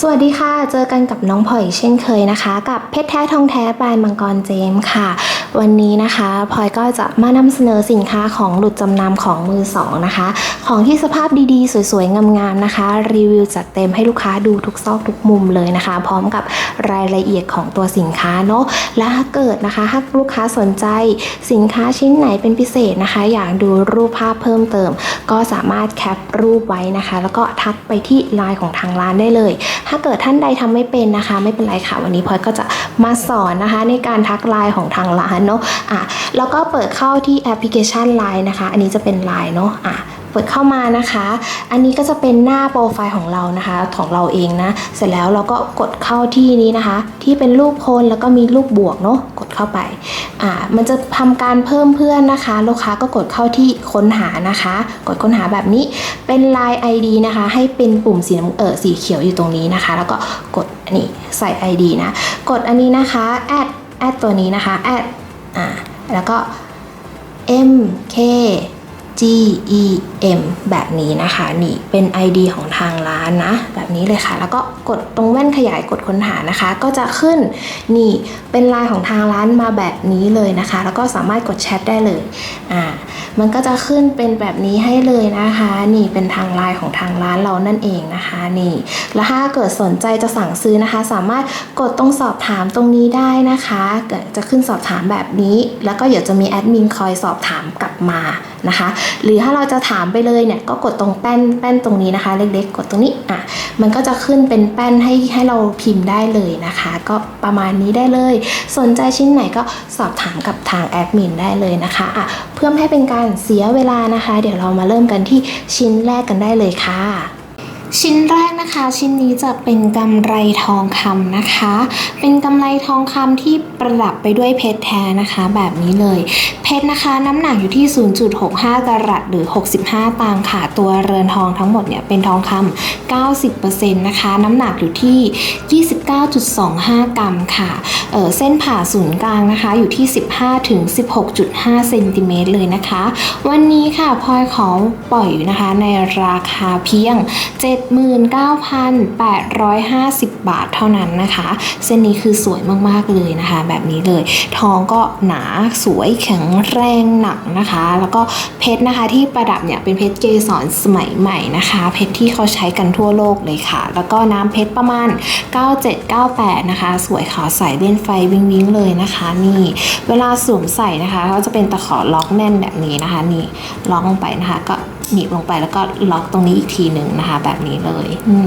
สวัสดีค่ะ เจอกันกับน้องพลอยเช่นเคยนะคะ กับเพชรแท้ทองแท้ปลายมังกรเจมส์ค่ะ วันนี้นะคะพลอยก็จะมานำเสนอสินค้าของหลุดจำนำของมือสองนะคะ ของที่สภาพดีๆ สวยๆ งามๆนะคะ รีวิวจัดเต็มให้ลูกค้าดูทุกซอกทุกมุมเลยนะคะ พร้อมกับรายละเอียดของตัวสินค้าเนาะและถ้าเกิดนะคะถ้าลูกค้าสนใจสินค้าชิ้นไหนเป็นพิเศษนะคะ อยากดูรูปภาพเพิ่มเติม ก็สามารถแคปรูปไว้นะคะ แล้วก็ทักไปที่ไลน์ของทางร้านได้เลย ถ้าเกิดท่านใดทำไม่เป็นนะคะ ไม่เป็นไรค่ะวันนี้พลอยก็จะมาสอนนะคะ ในการทักไลน์ของทางร้านเนาะอะแล้วก็เปิดเข้าที่แอปพลิเคชัน Line นะคะ อันนี้จะเป็น Line เนาะอะเปิดเข้ามานะคะ อันนี้ก็จะเป็นหน้าโปรไฟล์ของเรานะคะ ของเราเองนะ เสร็จแล้วเราก็กดเข้าที่นี้นะคะ ที่เป็นรูปคนแล้วก็มีรูปบวกเนาะ กดเข้าไป อ่า มันจะทำการเพิ่มเพื่อนนะคะ ลูกค้าก็กดเข้าที่ค้นหานะคะ กดค้นหาแบบนี้ เป็น Line ID นะคะ ให้เป็นปุ่มสีน้ำเออสีเขียวอยู่ตรงนี้นะคะ แล้วก็กดอันนี้ใส่ ID นะ กดอันนี้นะคะ แอด แอดตัวนี้นะคะ แอด อ่าแล้วก็ M K G E M แบบนี้นะคะ นี่เป็น ID ของทางร้านนะ แบบนี้เลยค่ะ แล้วก็กดตรงแว่นขยายกดค้นหานะคะ ก็จะขึ้นนี่เป็นไลน์ของทางร้านมาแบบนี้เลยนะคะ แล้วก็สามารถกดแชทได้เลยอ่ามันก็จะขึ้นเป็นแบบนี้ให้เลยนะคะ นี่เป็นทางไลน์ของทางร้านเรานั่นเองนะคะนี่แล้วถ้าเกิดสนใจจะสั่งซื้อนะคะ สามารถกดตรงสอบถามตรงนี้ได้นะคะจะขึ้นสอบถามแบบนี้ แล้วก็เดี๋ยวจะมีแอดมินคอยสอบถามกลับมานะคะ หรือถ้าเราจะถามไปเลยเนี่ยก็กดตรงแป้นแป้นตรงนี้นะคะ เล็กๆ กดตรงนี้อะมันก็จะขึ้นเป็นแป้นให้ให้เราพิมพ์ได้เลยนะคะ ก็ประมาณนี้ได้เลย สนใจชิ้นไหนก็สอบถามกับทางแอดมินได้เลยนะคะอะเพื่อไม่ให้เป็นการเสียเวลานะคะ เดี๋ยวเรามาเริ่มกันที่ชิ้นแรกกันได้เลยค่ะ ชิ้นแรกนะคะชิ้นนี้จะเป็นกำไรทองคำนะคะ เป็นกำไรทองคำที่ประดับไปด้วยเพชรแท้นะคะ แบบนี้เลย เพชรนะคะน้ำหนักอยู่ที่ 0.65 กรัตหรือ 65 ตังค่ะ ตัวเรือนทองทั้งหมดเนี่ยเป็นทองคำ 90%นะคะ น้ำหนักอยู่ที่ 29.25 กรัมค่ะเออเส้นผ่าศูนย์กลางนะคะ อยู่ที่ 15 ถึง 16.5 เซนติเมตรเลยนะคะ วันนี้ค่ะพลอยขอปล่อยนะคะในราคาเพียง79,850 บาทเท่านั้นนะคะ เส้นนี้คือสวยมากๆเลยนะคะ แบบนี้เลยทองก็หนาสวยแข็งแรงหนักนะคะ แล้วก็เพชรนะคะที่ประดับเนี่ยเป็นเพชรเกสรสมัยใหม่นะคะ เพชรที่เขาใช้กันทั่วโลกเลยค่ะ แล้วก็น้ำเพชรประมาณ 9798 นะคะ สวยขาวใสเล่นไฟวิงวิงเลยนะคะ นี่เวลาสวมใส่นะคะเขาจะเป็นตะขอล็อกแน่นแบบนี้นะคะ นี่ล็อกลงไปนะคะก็ หนีบลงไปแล้วก็ล็อกตรงนี้อีกทีหนึ่งนะคะ แบบนี้เลยม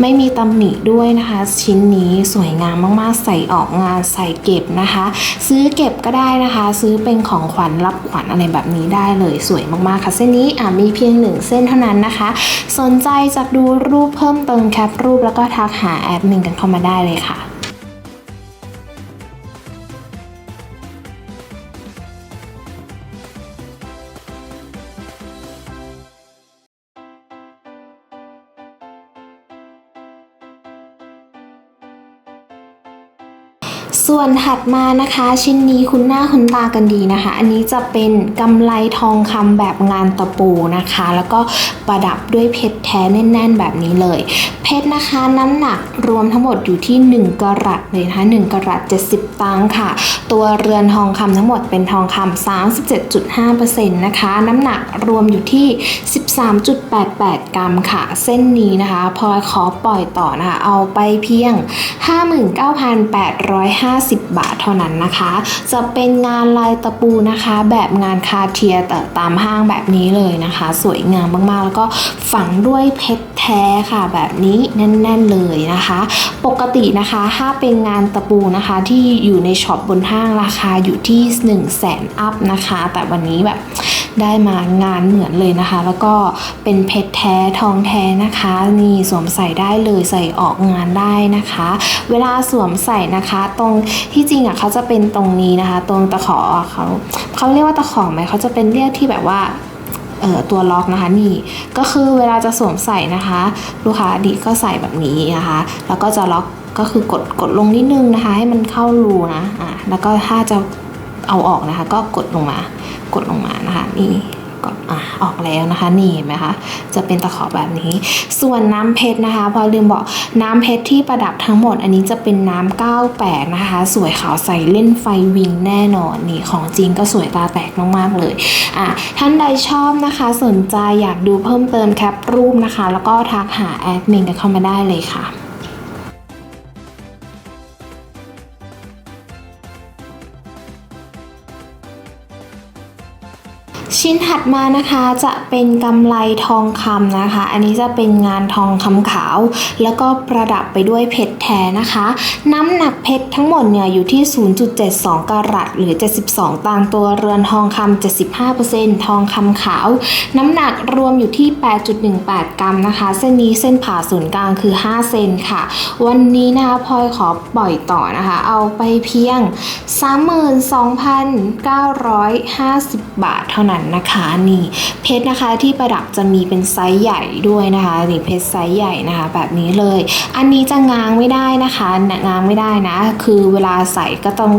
ไม่มีตำหนิด้วยนะคะ ชิ้นนี้สวยงามมากๆ ใส่ออกงานใส่เก็บนะคะ ซื้อเก็บก็ได้นะคะ ซื้อเป็นของขวัญรับขวัญอะไรแบบนี้ได้เลยสวยมากๆค่ะ เส้นนี้อะมีเพียงหนึ่งเส้นเท่านั้นนะคะ สนใจจะดูรูปเพิ่มเติมแคปรูปแล้วก็ทักหาแอดมินกันเข้ามาได้เลยค่ะ ส่วนถัดมานะคะ ชิ้นนี้คุณหน้าคุณตากันดีนะคะ อันนี้จะเป็นกำไลทองคำแบบงานตะปูนะคะ แล้วก็ประดับด้วยเพชรแท้แน่น ๆ แบบนี้เลย เพชรนะคะน้ำหนักรวมทั้งหมดอยู่ที่ 1กรัตเลยนะคะ1กะรัต70 ตังค์ค่ะ ตัวเรือนทองคำทั้งหมดเป็นทองคำ37.5%นะคะ น้ำหนักรวมอยู่ที่ 13.88 กรัมค่ะ เส้นนี้นะคะพลอยขอปล่อยต่อนะคะเอาไปเพียง 59,850บาทเท่านั้นนะคะ จะเป็นงานลายตะปูนะคะ แบบงานคาเทียแต่ตามห้างแบบนี้เลยนะคะ สวยงามมากๆ แล้วก็ฝังด้วยเพชรแท้ค่ะ แบบนี้แน่น ๆเลยนะคะ ปกตินะคะถ้าเป็นงานตะปูนะคะที่อยู่ในช็อปบนห้างราคาอยู่ที่ 1 0 0 0 0แสนอัพนะคะ แต่วันนี้แบบ ได้มางานเหมือนเลยนะคะ แล้วก็เป็นเพชรแท้ทองแท้นะคะ นี่สวมใส่ได้เลยใส่ออกงานได้นะคะ เวลาสวมใส่นะคะ ตรงที่จริงอะเขาจะเป็นตรงนี้นะคะ ตรงตะขอเขาเขาเรียกว่าตะขอไหมเขาจะเป็นเรียกที่แบบว่าเออตัวล็อกนะคะนี่ก็คือเวลาจะสวมใส่นะคะ ลูกค้าดีก็ใส่แบบนี้นะคะ แล้วก็จะล็อกก็คือกดกดลงนิดนึงนะคะ ให้มันเข้ารูนะอะแล้วก็ถ้าจะเอาออกนะคะ ก็กดลงมา กดลงมานะคะนี่ก็อะออกแล้วนะคะนี่เห็นไหมคะจะเป็นตะขอแบบนี้ ส่วนน้ำเพชรนะคะ พอลืมบอกน้ำเพชรที่ประดับทั้งหมด อันนี้จะเป็นน้ำ98นะคะ สวยขาวใสเล่นไฟวิงแน่นอนนี่ของจริงก็สวยตาแตกมากๆเลยอะท่านใดชอบนะคะ สนใจอยากดูเพิ่มเติมแคปรูปนะคะ แล้วก็ทักหาแอดมินกันเข้ามาได้เลยค่ะ ชิ้นถัดมานะคะจะเป็นกำไรทองคำนะคะ อันนี้จะเป็นงานทองคำขาว แล้วก็ประดับไปด้วยเพชรแท้นะคะ น้ำหนักเพชรทั้งหมดเนี่ยอยู่ที่ 0.72 กรัตหรือ 72ตางตัวเรือนทองคำ75%ทองคำขาว น้ำหนักรวมอยู่ที่ 8.18 กรัมนะคะ เส้นนี้เส้นผ่าศูนย์กลางคือ 5 เซนค่ะ วันนี้นะคะพลอยขอปล่อยต่อนะคะ เอาไปเพียง 32,950 บาทเท่านั้นนะคะนี่เพชรนะคะที่ประดับจะมีเป็นไซส์ใหญ่ด้วยนะคะนี่เพชรไซส์ใหญ่นะคะแบบนี้เลย อันนี้จะง้างไม่ได้นะคะง้างไม่ได้นะ คือเวลาใส่ก็ต้อง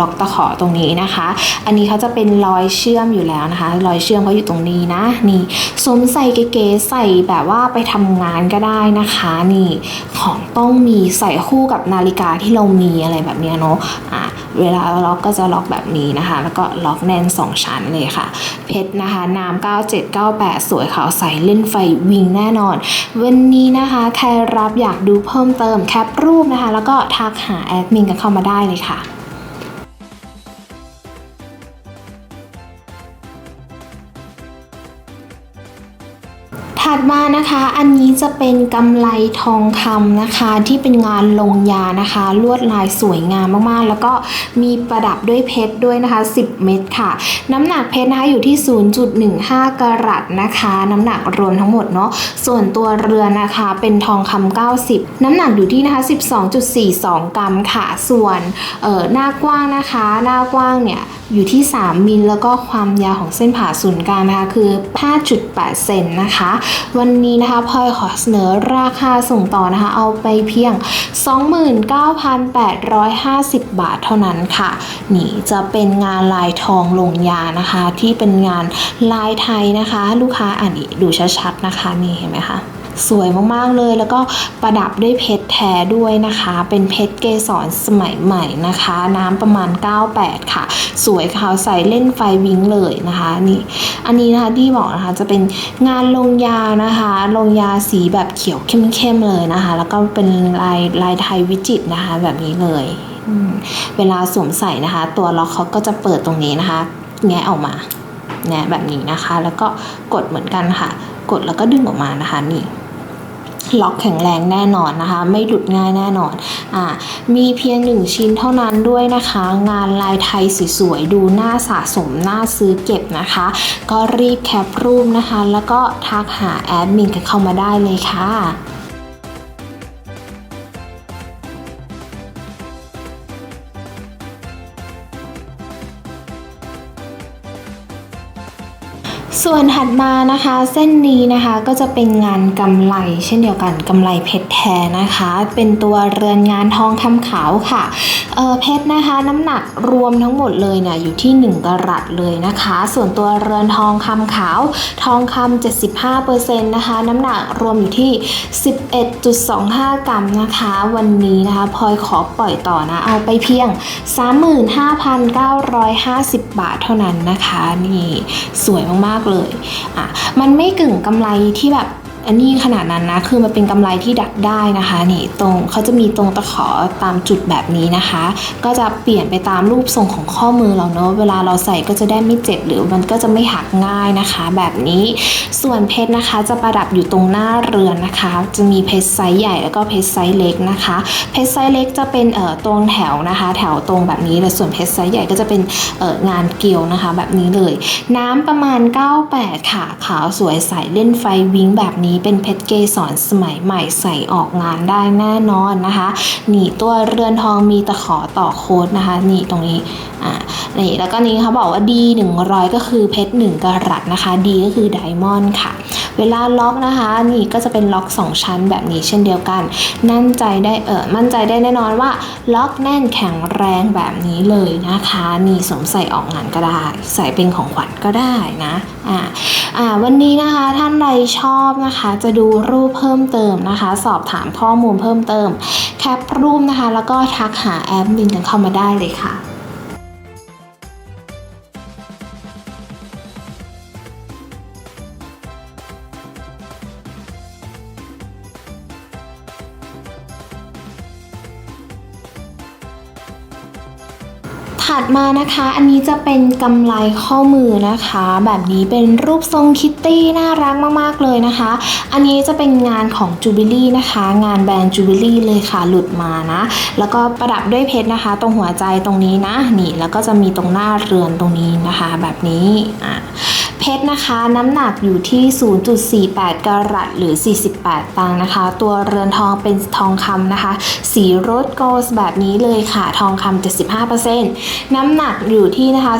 ล็อกตะขอตรงนี้นะคะ อันนี้เขาจะเป็นรอยเชื่อมอยู่แล้วนะคะ รอยเชื่อมเขาอยู่ตรงนี้นะนี่สวมใส่เก๋ๆใส่แบบว่าไปทำงานก็ได้นะคะนี่ของต้องมีใส่คู่กับนาฬิกาที่เรามีอะไรแบบเนี้ยเนาะอะเวลาล็อกก็จะล็อกแบบนี้นะคะ แล้วก็ล็อกแน่น 2 ชั้นเลยค่ะ เพพชรนะคะน้ำ9798 สวยขาวใสเล่นไฟวิงแน่นอน วันนี้นะคะใครรับอยากดูเพิ่มเติมแคปรูปนะคะ แล้วก็ทักหาแอดมินกันเข้ามาได้เลยค่ะ มานะคะ อันนี้จะเป็นกำไลทองคำนะคะ ที่เป็นงานลงยานะคะ ลวดลายสวยงามมากๆ แล้วก็มีประดับด้วยเพชรด้วยนะคะ 10 เม็ดค่ะ น้ำหนักเพชรนะคะอยู่ที่ 0.15 กรัตนะคะ น้ำหนักรวมทั้งหมดเนาะส่วนตัวเรือนนะคะเป็นทองคำ90 น้ำหนักอยู่ที่นะคะ 12.42 กรัมค่ะ ส่วนเอ่อหน้ากว้างนะคะ หน้ากว้างเนี่ยอยู่ที่ 3 มิลแล้วก็ความยาวของเส้นผ่าศูนย์กลางนะคะคือ 5.8 เซนนะคะวันันนี้นะคะพลอยขอเสนอราคาส่งต่อนะคะ เอาไปเพียง 29,850 บาทเท่านั้นค่ะ นี่จะเป็นงานลายทองลงยานะคะ ที่เป็นงานลายไทยนะคะ ลูกค้าอันนี้ดูชัดๆนะคะนี่เห็นไหมคะ สวยมากๆเลย แล้วก็ประดับด้วยเพชรแท้ด้วยนะคะ เป็นเพชรเกสรสมัยใหม่นะคะ น้ำประมาณ 98 ค่ะ สวยขาวใสเล่นไฟวิงเลยนะคะนี่อันนี้นะคะที่บอกนะคะจะเป็นงานลงยานะคะลงยาสีแบบเขียวเข้มๆเลยนะคะ แล้วก็เป็นลายลายไทยวิจิตรนะคะแบบนี้เลยเวลาสวมใส่นะคะ ตัวล็อกเขาก็จะเปิดตรงนี้นะคะ แงะออกมาแงะแบบนี้นะคะ แล้วก็กดเหมือนกันค่ะ กดแล้วก็ดึงออกมานะคะนี่ ล็อกแข็งแรงแน่นอนนะคะ ไม่หลุดง่ายแน่นอนอ่ามีเพียงหนึ่งชิ้นเท่านั้นด้วยนะคะ งานลายไทยสวยๆดูน่าสะสมน่าซื้อเก็บนะคะ ก็รีบแคปรูปนะคะ แล้วก็ทักหาแอดมินกันเข้ามาได้เลยค่ะ ส่วนถัดมานะคะเส้นนี้นะคะก็จะเป็นงานกำไลเช่นเดียวกันกำไลเพชรแท้นะคะ เป็นตัวเรือนงานทองคำขาวค่ะเออเพชรนะคะน้ำหนักรวมทั้งหมดเลยเนี่ยอยู่ที่ 1กรัตเลยนะคะ ส่วนตัวเรือนทองคำขาวทองคำ75%นะคะน้ำหนักรวมอยู่ที่ 11.25 กรัมนะคะ วันนี้นะคะพลอยขอปล่อยต่อนะ เอาไปเพียง 35,950 บาทเท่านั้นนะคะ นี่สวยมาก ๆ เลยอะมันไม่กึ่งกำไรที่แบบ อันนี้ขนาดนั้นนะ คือมันเป็นกำไรที่ดัดได้นะคะนี่ตรงเขาจะมีตรงตะขอตามจุดแบบนี้นะคะ ก็จะเปลี่ยนไปตามรูปทรงของข้อมือเราเนอะเวลาเราใส่ก็จะได้ไม่เจ็บหรือมันก็จะไม่หักง่ายนะคะ แบบนี้ส่วนเพชรนะคะจะประดับอยู่ตรงหน้าเรือนนะคะ จะมีเพชรไซส์ใหญ่แล้วก็เพชรไซส์เล็กนะคะ เพชรไซส์เล็กจะเป็นเอ่อตรงแถวนะคะ แถวตรงแบบนี้เลยส่วนเพชรไซส์ใหญ่ก็จะเป็นเอ่องานเกลียวนะคะ แบบนี้เลย น้ำประมาณ 98 ค่ะขาวสวยใสเล่นไฟวิงแบบนี้นี้เป็นเพชรเกสรสมัยใหม่ใส่ออกงานได้แน่นอนนะคะ หนีตัวเรือนทองมีตะขอต่อโค้ดนะคะนี่ตรงนี้อ่านี่แล้วก็นี้เขาบอกว่า D 100 ก็คือเพชร1กะรัตนะคะ D ก็คือไดมอนด์ค่ะ เวลาล็อกนะคะ นี่ก็จะเป็นล็อก 2 ชั้นแบบนี้เช่นเดียวกันมั่นใจได้เออมั่นใจได้แน่นอนว่าล็อกแน่นแข็งแรงแบบนี้เลยนะคะ นี่สวมใส่ออกงานก็ได้ ใส่เป็นของขวัญก็ได้นะอ่าอ่าวันนี้นะคะท่านใดชอบนะคะจะดูรูปเพิ่มเติมนะคะ สอบถามข้อมูลเพิ่มเติม แคปรูปนะคะ แล้วก็ทักหาแอดมินกันเข้ามาได้เลยค่ะ ถัดมานะคะอันนี้จะเป็นกำไรข้อมือนะคะ แบบนี้เป็นรูปทรงคิตตี้น่ารักมากๆเลยนะคะ อันนี้จะเป็นงานของจูบิลี่นะคะ งานแบรนด์จูบิลี่เลยค่ะหลุดมานะ แล้วก็ประดับด้วยเพชรนะคะ ตรงหัวใจตรงนี้นะนี่แล้วก็จะมีตรงหน้าเรือนตรงนี้นะคะ แบบนี้อะ เพชรนะคะ น้ำหนักอยู่ที่ 0.48 กรัตหรือ 48 ตังค์นะคะ ตัวเรือนทองเป็นทองคำนะคะ สีโรสโกลด์แบบนี้เลยค่ะ ทองคำ75%น้ำหนักอยู่ที่นะคะ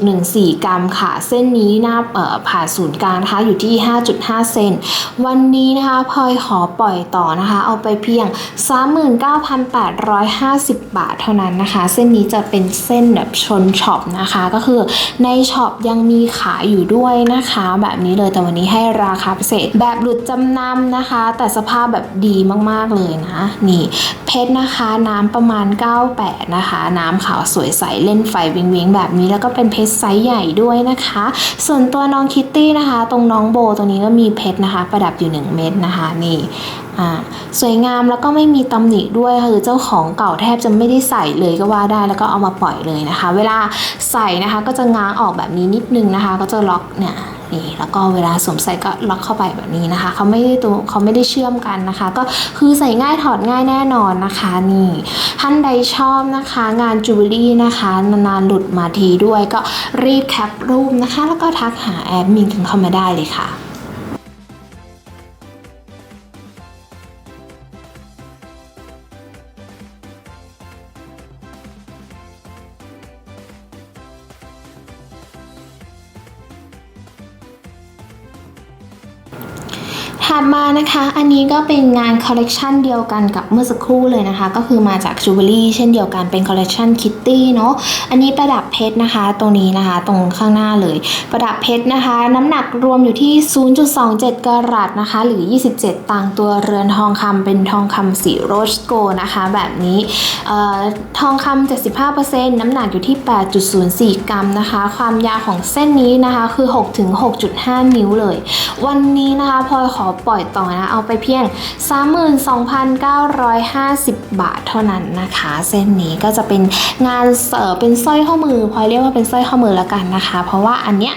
11.14 กรัมค่ะ เส้นนี้หน้าเอ่อผ่าศูนย์กลางนะคะ อยู่ที่ 5.5 เซน วันนี้นะคะพลอยขอปล่อยต่อนะคะ เอาไปเพียง 39,850 บาทเท่านั้นนะคะ เส้นนี้จะเป็นเส้นแบบชนช็อปนะคะ ก็คือในช็อปยังมีขายอยู่ด้วย้วยนะคะ แบบนี้เลยแต่วันนี้ให้ราคาพิเศษ แบบหลุดจำนำนะคะ แต่สภาพแบบดีมากๆเลยนะ นี่ เพชรนะคะน้ำประมาณ 98 นะคะ น้ำขาวสวยใสเล่นไฟวิงวิงแบบนี้แล้วก็เป็นเพชรไซส์ใหญ่ด้วยนะคะ ส่วนตัวน้องคิตตี้นะคะ ตรงน้องโบตรงนี้ก็มีเพชรนะคะ ประดับอยู่ 1 เม็ดนะคะ นี่ สวยงามแล้วก็ไม่มีตำหนิด้วยคือเจ้าของเก่าแทบจะไม่ได้ใส่เลยก็ว่าได้แล้วก็เอามาปล่อยเลยนะคะ เวลาใส่นะคะก็จะง้างออกแบบนี้นิดนึงนะคะ ก็จะล็อกเนี่ยนี่แล้วก็เวลาสวมใส่ก็ล็อกเข้าไปแบบนี้นะคะเขาไม่ได้ตัวเขาไม่ได้เชื่อมกันนะคะ ก็คือใส่ง่ายถอดง่ายแน่นอนนะคะนี่ท่านใดชอบนะคะ งานจูเวลรี่นะคะนานๆหลุดมาทีด้วยก็รีบแคปรูปนะคะ แล้วก็ทักหาแอดมินกันเข้ามาได้เลยค่ะ อันนี้ก็เป็นงานคอลเลกชันเดียวกันกับเมื่อสักครู่เลยนะคะ ก็คือมาจากจูเวลรี่เช่นเดียวกันเป็นคอลเลกชันคิตตี้เนาะอันนี้ประดับเพชรนะคะ ตรงนี้นะคะ ตรงข้างหน้าเลย ประดับเพชรนะคะ น้ำหนักรวมอยู่ที่ 0.27 กรัตนะคะ หรือ 27 ตังตัวเรือนทองคำเป็นทองคำสีโรสโกนะคะ แบบนี้ทองคำ75%น้ำหนักอยู่ที่ 8.04 กรัมนะคะ ความยาวของเส้นนี้นะคะคือ 6-6.5 นิ้วเลย วันนี้นะคะพลอยขอปล่อยต่อนะเอาไปเพียง 32,950 บาทเท่านั้นนะคะ เส้นนี้ก็จะเป็นงานเสิร์ฟเป็นสร้อยข้อมือพลอยเรียกว่าเป็นสร้อยข้อมือแล้วกันนะคะ เพราะว่าอันเนี้ย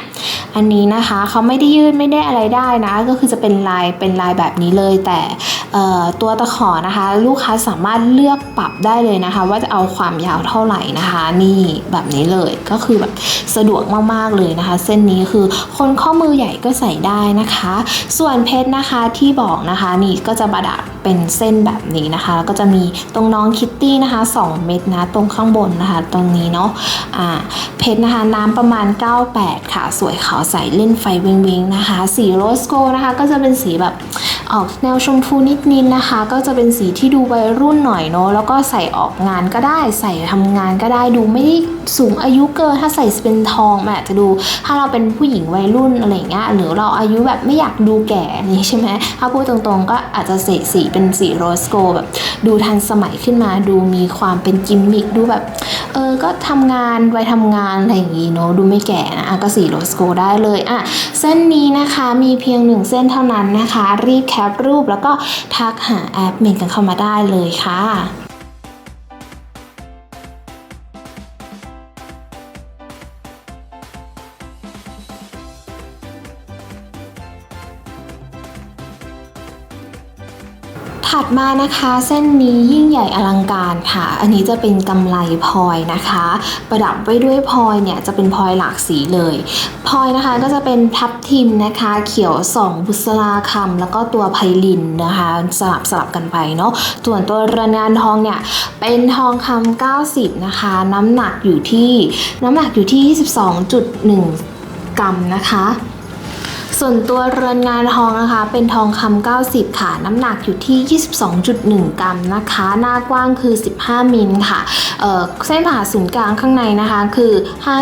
อันนี้นะคะเขาไม่ได้ยืดไม่ได้อะไรได้นะ ก็คือจะเป็นลายเป็นลายแบบนี้เลย แต่ตัวตะขอนะคะ ลูกค้าสามารถเลือกปรับได้เลยนะคะ ว่าจะเอาความยาวเท่าไหร่นะคะ นี่แบบนี้เลยก็คือแบบสะดวกมากๆเลยนะคะ เส้นนี้คือคนข้อมือใหญ่ก็ใส่ได้นะคะ ส่วนเพชรนะคะที่บอกนะคะ นี่ก็จะประดับเป็นเส้นแบบนี้นะคะ แล้วก็จะมีตรงน้องคิตตี้นะคะ 2 เม็ดนะตรงข้างบนนะคะ ตรงนี้เนาะอ่าเพชรนะคะน้ำประมาณ 98 ค่ะ สวยขาวใสเล่นไฟวิงวิงนะคะ สีโรสโกนะคะ ก็จะเป็นสีแบบออกแนวชมพูนิดนิดนะคะ ก็จะเป็นสีที่ดูวัยรุ่นหน่อยเนาะแล้วก็ใส่ออกงานก็ได้ใส่ทำงานก็ได้ดูไม่ได้สูงอายุเกินถ้าใส่เป็นทองมันอาจจะดู ถ้าเราเป็นผู้หญิงวัยรุ่นอะไรเงี้ยหรือเราอายุแบบไม่อยากดูแก่นี่ใช่ไหมถ้าพูดตรงๆ ก็อาจจะเสกสีเป็นสีโรสโกแบบดูทันสมัยขึ้นมา ดูมีความเป็นกิมมิคดูแบบเออก็ทำงานไว้ทำงานอะไรอย่างงี้เนาะดูไม่แก่นะอะก็สีโรสโกได้เลยอะเส้นนี้นะคะมีเพียงหนึ่งเส้นเท่านั้นนะคะ รีบแคปรูปแล้วก็ทักหาแอปเมนกันเข้ามาได้เลยค่ะ มานะคะเส้นนี้ยิ่งใหญ่อลังการค่ะ อันนี้จะเป็นกำไลพลอยนะคะ ประดับไว้ด้วยพลอยเนี่ยจะเป็นพลอยหลากสีเลยพลอยนะคะก็จะเป็นทับทิมนะคะ เขียวสองบุษราคำแล้วก็ตัวไพลินนะคะ สลับสลับกันไปเนาะส่วนตัวเรือนงานทองเนี่ยเป็นทองคำ90 นะคะ น้ำหนักอยู่ที่น้ำหนักอยู่ที่ 22.1 กรัมนะคะ ส่วนตัวเรือนงานทองนะคะ เป็นทองคำ90 ค่ะ น้ำหนักอยู่ที่ 22.1 กรัมนะคะ หน้ากว้างคือ 15 มิลค่ะเเส้นผ่าศูนย์กลางข้างในนะคะคือ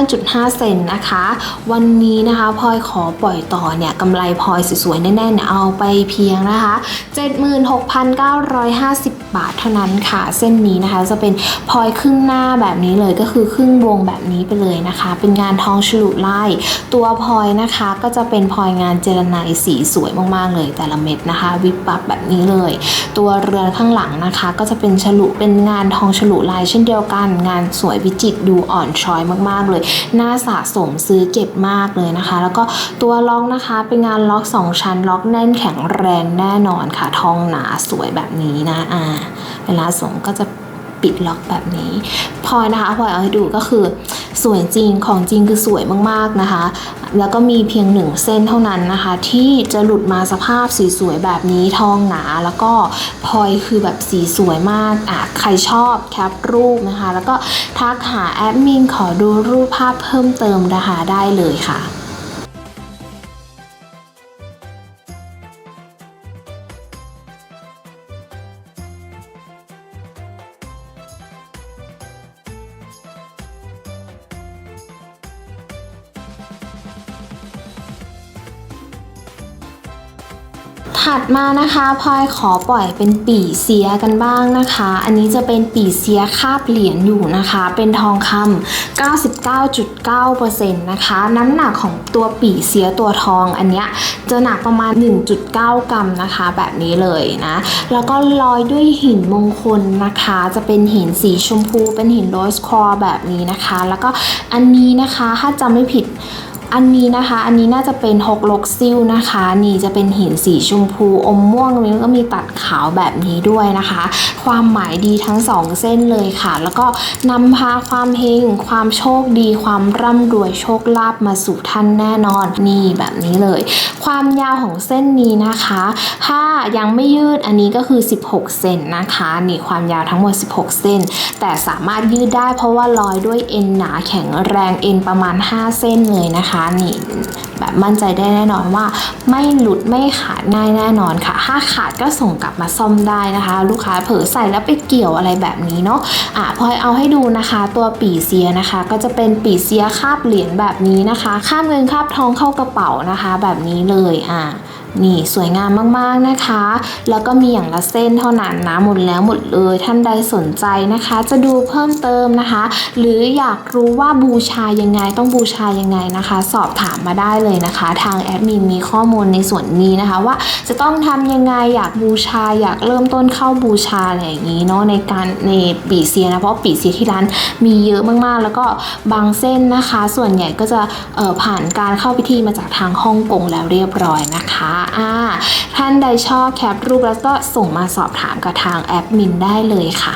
5.5 เซนนะคะ วันนี้นะคะพลอยขอปล่อยต่อเนี่ยกำไรพลอยสวยๆแน่ๆเนี่ยเอาไปเพียงนะคะ 76,950 บาทเท่านั้นค่ะ เส้นนี้นะคะจะเป็นพลอยครึ่งหน้าแบบนี้เลยก็คือครึ่งวงแบบนี้ไปเลยนะคะ เป็นงานทองฉลุไล่ตัวพลอยนะคะก็จะเป็นพลอยงานเจรไนสีสวยมากๆเลยแต่ละเม็ดนะคะ วิบปับแบบนี้เลย ตัวเรือนข้างหลังนะคะ ก็จะเป็นฉลุเป็นงานทองฉลุลายเช่นเดียวกัน งานสวยวิจิตรดูอ่อนช้อยมากๆเลยน่าสะสมซื้อเก็บมากเลยนะคะ แล้วก็ตัวล็อกนะคะเป็นงานล็อกสองชั้นล็อกแน่นแข็งแรงแน่นอนค่ะทองหนาสวยแบบนี้นะอ่าเวลาส่งก็จะปิดล็อกแบบนี้พลอยนะคะพลอยเอาให้ดูก็คือสวยจริงของจริงคือสวยมากๆนะคะ แล้วก็มีเพียงหนึ่งเส้นเท่านั้นนะคะ ที่จะหลุดมาสภาพสีสวยแบบนี้ทองหนา แล้วก็พลอยคือแบบสีสวยมากอะใครชอบแคปรูปนะคะ แล้วก็ทักหาแอดมินขอดูรูปภาพเพิ่มเติมนะคะได้เลยค่ะ ถัดมานะคะพลอยขอปล่อยเป็นปี่เสียกันบ้างนะคะ อันนี้จะเป็นปี่เสียคาบเหรียญอยู่นะคะ เป็นทองคำ99.9%นะคะ น้ำหนักของตัวปี่เสียตัวทองอันเนี้ยจะหนักประมาณ 1.9 กรัมนะคะ แบบนี้เลยนะ แล้วก็ลอยด้วยหินมงคลนะคะ จะเป็นหินสีชมพู เป็นหินโรสคอร์แบบนี้นะคะ แล้วก็อันนี้นะคะถ้าจำไม่ผิด อันนี้นะคะ อันนี้น่าจะเป็นหกลกซิลนะคะ นี่จะเป็นหินสีชมพูอมม่วงตรงนี้ก็มีตัดขาวแบบนี้ด้วยนะคะ ความหมายดีทั้งสองเส้นเลยค่ะ แล้วก็นำพาความเฮงความโชคดี ความร่ำรวยโชคลาภมาสู่ท่านแน่นอนนี่แบบนี้เลย ความยาวของเส้นนี้นะคะ ถ้ายังไม่ยืดอันนี้ก็คือ 16 เซนนะคะนี่ความยาวทั้งหมด 16 เซนแต่สามารถยืดได้เพราะว่าลอยด้วยเอ็นหนาแข็งแรงเอ็นประมาณ 5 เส้นเลยนะคะนี่แบบมั่นใจได้แน่นอนว่า ไม่หลุดไม่ขาดง่ายแน่นอนค่ะ ถ้าขาดก็ส่งกลับมาซ่อมได้นะคะ ลูกค้าเผลอใส่แล้วไปเกี่ยวอะไรแบบนี้เนาะอะพลอยเอาให้ดูนะคะตัวปีเซียนะคะ ก็จะเป็นปีเซียคาบเหรียญแบบนี้นะคะคาบเงินคาบทองเข้ากระเป๋านะคะ แบบนี้เลยอะ นี่สวยงามมากๆนะคะ แล้วก็มีอย่างละเส้นเท่านั้นนะหมดแล้วหมดเลยท่านใดสนใจนะคะ จะดูเพิ่มเติมนะคะ หรืออยากรู้ว่าบูชายังไงต้องบูชายังไงนะคะ สอบถามมาได้เลยนะคะ ทางแอดมินมีข้อมูลในส่วนนี้นะคะว่าจะต้องทำยังไงอยากบูชาอยากเริ่มต้นเข้าบูชาอะไรอย่างนี้เนาะในการในปีเซียนะเพราะปีเซียที่ร้านมีเยอะมากๆ แล้วก็บางเส้นนะคะ ส่วนใหญ่ก็จะผ่านการเข้าพิธีมาจากทางฮ่องกงแล้วเรียบร้อยนะคะอ่าท่านใดชอบแคปรูปแล้วก็ส่งมาสอบถามกับทางแอดมินได้เลยค่ะ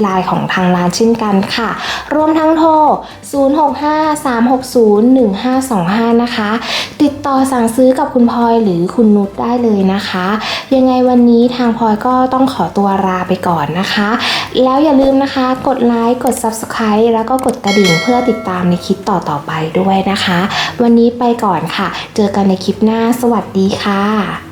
ไลน์ของทางร้านเช่นกันค่ะ รวมทั้งโทร 0653601525 นะคะ ติดต่อสั่งซื้อกับคุณพลอยหรือคุณนุชได้เลยนะคะ ยังไงวันนี้ทางพลอยก็ต้องขอตัวลาไปก่อนนะคะ แล้วอย่าลืมนะคะ กดไลค์ กด Subscribe แล้วก็กดกระดิ่งเพื่อติดตามในคลิปต่อๆไปด้วยนะคะ วันนี้ไปก่อนค่ะ เจอกันในคลิปหน้า สวัสดีค่ะ